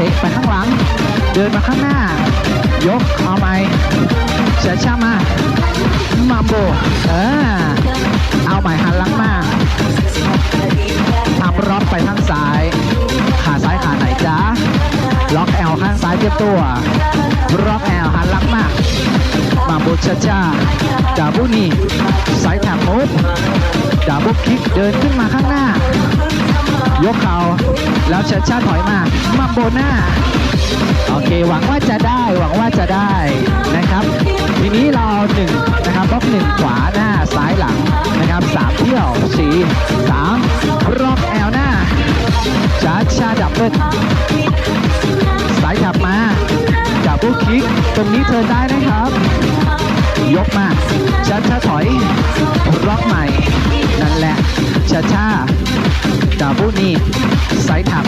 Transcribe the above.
ตะไปข้างหลัง เดินมาข้างหน้า ยกเอาไหมช้าช้ามามัมโบเออเอาใหม่หันหลังมาทำร็อกไปข้างซ้าย ขาซ้ายขาไหนจ๊ะล็อกแอลข้างซ้ายเตรียมตัวล็อกแอลหันหลังมามาโบชาชาดาบุนีสายแถบมุดดาบุคิกเดินขึ้นมาข้างหน้า ยกเขาแล้วชาชาถอยมาม หน้า โอเคหวังว่าจะได้หวังว่าจะได้นะครับ ทีนี้เราเอหนึ่งนะครับบล็อกหนึ่งขวาหน้าซ้ายหลังนะครับสามเที่ยวสี่สามรอบแอลหน้าชาชาดับเบิลสายถับมาดับเบิลคิกตรงนี้เธอได้นะครับ ยกมาชาชาถอยร็อกใหม่ นั่นแหละชาชาดับเบิลนี่สายถับ